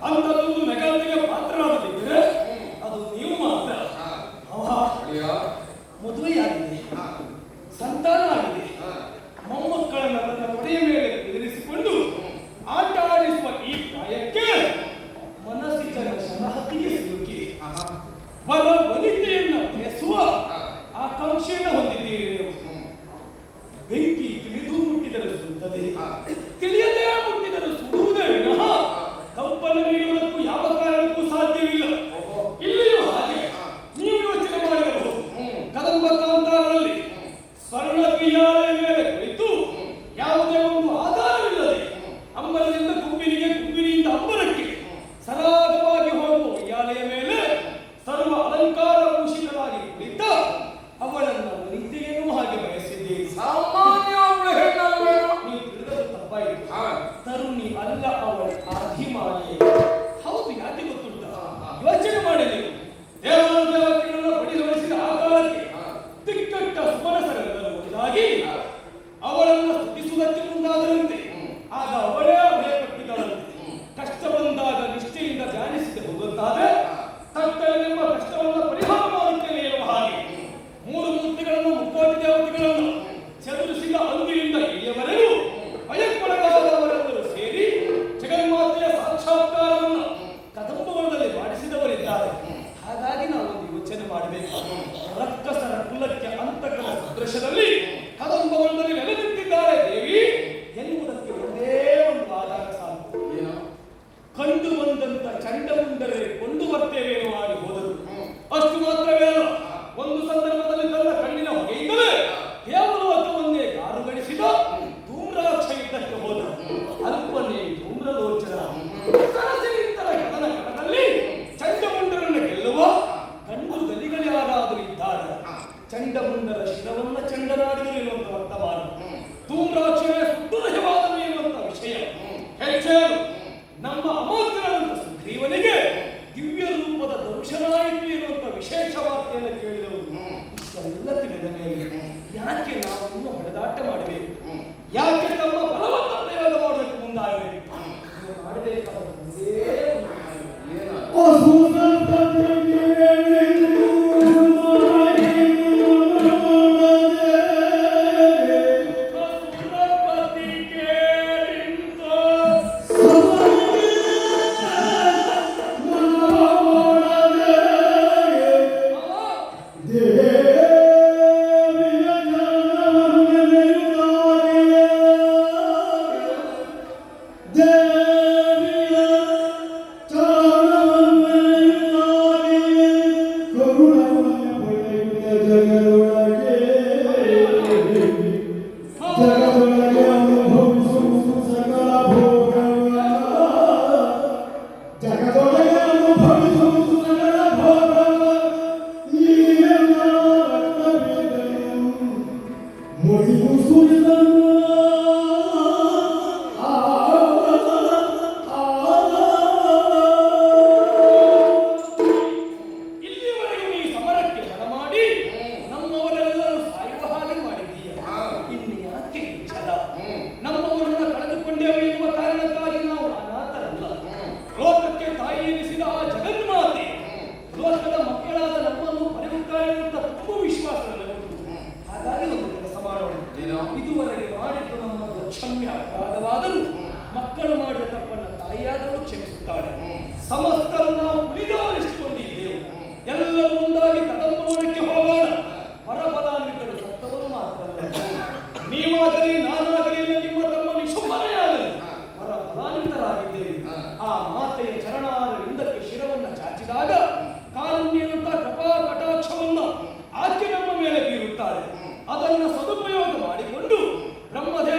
あんたの ಚೆನ್ನಾಗಿ ಎನ್ನುವಂತ ವಿಶೇಷ ವಾರ್ತೆಯನ್ನು ಕೇಳಿದವರು ಇಷ್ಟೆಲ್ಲ ತಿಳಿದ ಮೇಲೆ ಯಾಕೆ ನಾವು ಹೊಡೆದಾಟ ಮಾಡಬೇಕು? ಯಾಕೆ ತಮ್ಮ ನಿರತರಾಗಿದ್ದೇವೆ ಆ ಮಾತೆಯ ಚರಣಾರವಿಂದಕ್ಕೆ ಶಿರವನ್ನು ಚಾಚಿದಾಗ ಕಾಲನ್ಯಂತ ಕೃಪಾ ಕಟಾಕ್ಷವನ್ನು ಆಕೆ ನಮ್ಮ ಮೇಲೆ ಬೀರುತ್ತಾರೆ. ಅದನ್ನು ಸದುಪಯೋಗ ಮಾಡಿಕೊಂಡು ಬ್ರಹ್ಮದೇ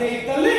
Tá deita.